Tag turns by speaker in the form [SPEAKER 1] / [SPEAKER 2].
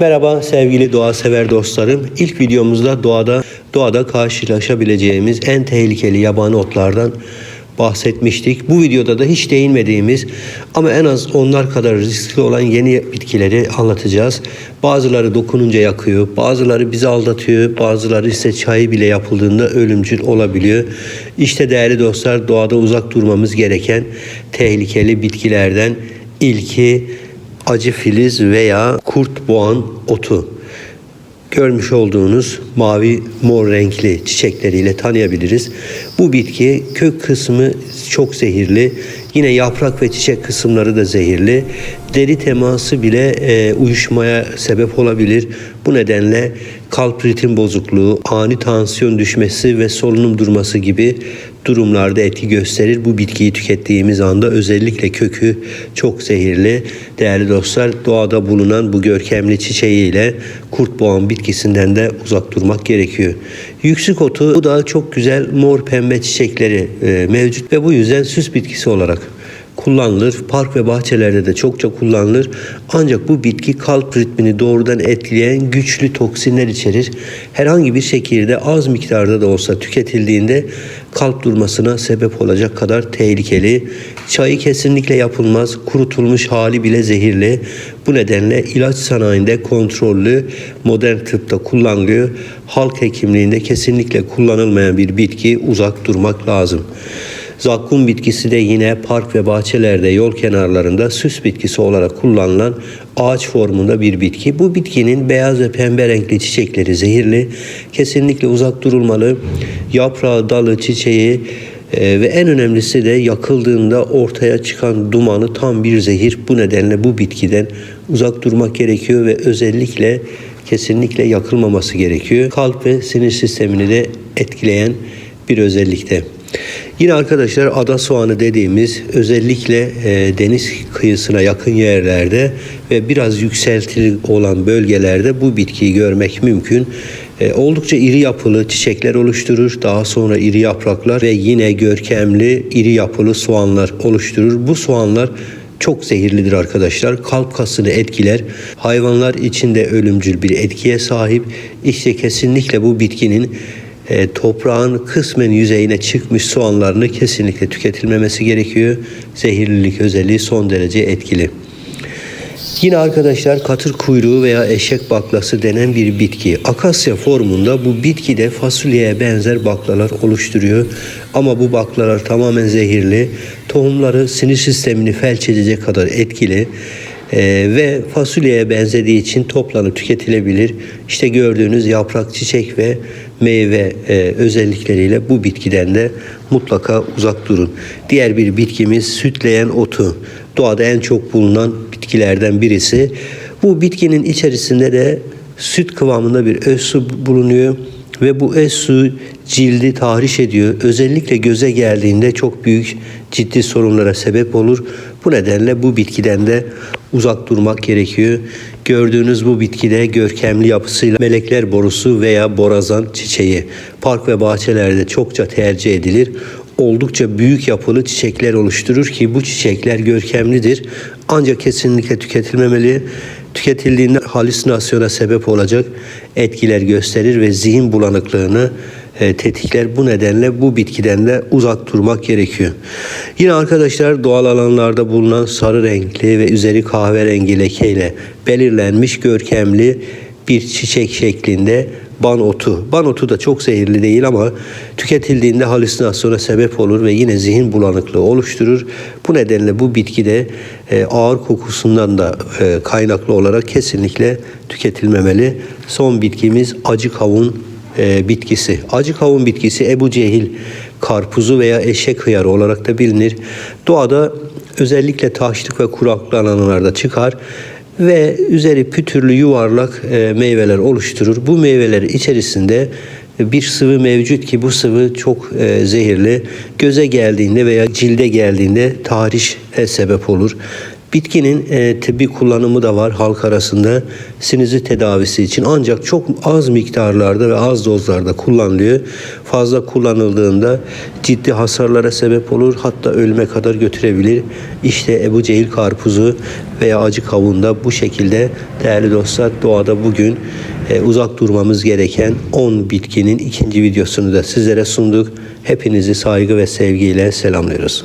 [SPEAKER 1] Merhaba sevgili doğa sever dostlarım. İlk videomuzda doğada doğada karşılaşabileceğimiz en tehlikeli yabani otlardan bahsetmiştik. Bu videoda da hiç değinmediğimiz ama en az onlar kadar riskli olan yeni bitkileri anlatacağız. Bazıları dokununca yakıyor, bazıları bizi aldatıyor, bazıları ise çay bile yapıldığında ölümcül olabiliyor. İşte değerli dostlar doğada uzak durmamız gereken tehlikeli bitkilerden ilki acı filiz veya kurt boğan otu. Görmüş olduğunuz mavi mor renkli çiçekleriyle tanıyabiliriz. Bu bitki kök kısmı çok zehirli. Yine yaprak ve çiçek kısımları da zehirli. Deri teması bile e, uyuşmaya sebep olabilir. Bu nedenle kalp ritim bozukluğu, ani tansiyon düşmesi ve solunum durması gibi durumlarda etki gösterir. Bu bitkiyi tükettiğimiz anda özellikle kökü çok zehirli. Değerli dostlar doğada bulunan bu görkemli çiçeğiyle kurt boğan bitkisinden de uzak durmak gerekiyor. Yüksük otu bu da çok güzel mor pembe çiçekleri e, mevcut ve bu yüzden süs bitkisi olarak kullanılır. Park ve bahçelerde de çokça kullanılır. Ancak bu bitki kalp ritmini doğrudan etkileyen güçlü toksinler içerir. Herhangi bir şekilde az miktarda da olsa tüketildiğinde kalp durmasına sebep olacak kadar tehlikeli. Çayı kesinlikle yapılmaz. Kurutulmuş hali bile zehirli. Bu nedenle ilaç sanayinde kontrollü modern tıpta kullanılıyor. Halk hekimliğinde kesinlikle kullanılmayan bir bitki uzak durmak lazım. Zakkum bitkisi de yine park ve bahçelerde yol kenarlarında süs bitkisi olarak kullanılan ağaç formunda bir bitki. Bu bitkinin beyaz ve pembe renkli çiçekleri zehirli. Kesinlikle uzak durulmalı. Yaprağı, dalı, çiçeği e, ve en önemlisi de yakıldığında ortaya çıkan dumanı tam bir zehir. Bu nedenle bu bitkiden uzak durmak gerekiyor ve özellikle kesinlikle yakılmaması gerekiyor. Kalp ve sinir sistemini de etkileyen bir özellikte. Yine arkadaşlar ada soğanı dediğimiz özellikle e, deniz kıyısına yakın yerlerde ve biraz yükseltili olan bölgelerde bu bitkiyi görmek mümkün. E, oldukça iri yapılı çiçekler oluşturur. Daha sonra iri yapraklar ve yine görkemli iri yapılı soğanlar oluşturur. Bu soğanlar çok zehirlidir arkadaşlar. Kalp kasını etkiler. Hayvanlar için de ölümcül bir etkiye sahip. İşte kesinlikle bu bitkinin e, toprağın kısmen yüzeyine çıkmış soğanlarını kesinlikle tüketilmemesi gerekiyor. Zehirlilik özelliği son derece etkili. Yine arkadaşlar katır kuyruğu veya eşek baklası denen bir bitki. Akasya formunda bu bitki de fasulyeye benzer baklalar oluşturuyor. Ama bu baklalar tamamen zehirli. Tohumları sinir sistemini felç edecek kadar etkili. Ee, ve fasulyeye benzediği için toplanıp tüketilebilir. İşte gördüğünüz yaprak, çiçek ve meyve e, özellikleriyle bu bitkiden de mutlaka uzak durun. Diğer bir bitkimiz sütleyen otu. Doğada en çok bulunan bitkilerden birisi. Bu bitkinin içerisinde de süt kıvamında bir öz su bulunuyor ve bu öz su cildi tahriş ediyor. Özellikle göze geldiğinde çok büyük ciddi sorunlara sebep olur. Bu nedenle bu bitkiden de uzak durmak gerekiyor. Gördüğünüz bu bitkide görkemli yapısıyla melekler borusu veya borazan çiçeği park ve bahçelerde çokça tercih edilir. Oldukça büyük yapılı çiçekler oluşturur ki bu çiçekler görkemlidir. Ancak kesinlikle tüketilmemeli. Tüketildiğinde halüsinasyona sebep olacak etkiler gösterir ve zihin bulanıklığını e, tetikler. Bu nedenle bu bitkiden de uzak durmak gerekiyor. Yine arkadaşlar doğal alanlarda bulunan sarı renkli ve üzeri kahverengi lekeyle belirlenmiş görkemli bir çiçek şeklinde ban otu. Ban otu da çok zehirli değil ama tüketildiğinde halüsinasyona sebep olur ve yine zihin bulanıklığı oluşturur. Bu nedenle bu bitki de e, ağır kokusundan da e, kaynaklı olarak kesinlikle tüketilmemeli. Son bitkimiz acı kavun e, bitkisi. Acı kavun bitkisi Ebu Cehil karpuzu veya eşek hıyarı olarak da bilinir. Doğada özellikle taşlık ve kuraklı alanlarda çıkar ve üzeri pütürlü yuvarlak e, meyveler oluşturur. Bu meyveler içerisinde bir sıvı mevcut ki bu sıvı çok e, zehirli. Göze geldiğinde veya cilde geldiğinde tahriş sebep olur. Bitkinin e, tıbbi kullanımı da var halk arasında sinüzit tedavisi için ancak çok az miktarlarda ve az dozlarda kullanılıyor. Fazla kullanıldığında ciddi hasarlara sebep olur hatta ölüme kadar götürebilir. İşte Ebu Cehil karpuzu veya acı kavunda bu şekilde değerli dostlar doğada bugün e, uzak durmamız gereken 10 bitkinin ikinci videosunu da sizlere sunduk. Hepinizi saygı ve sevgiyle selamlıyoruz.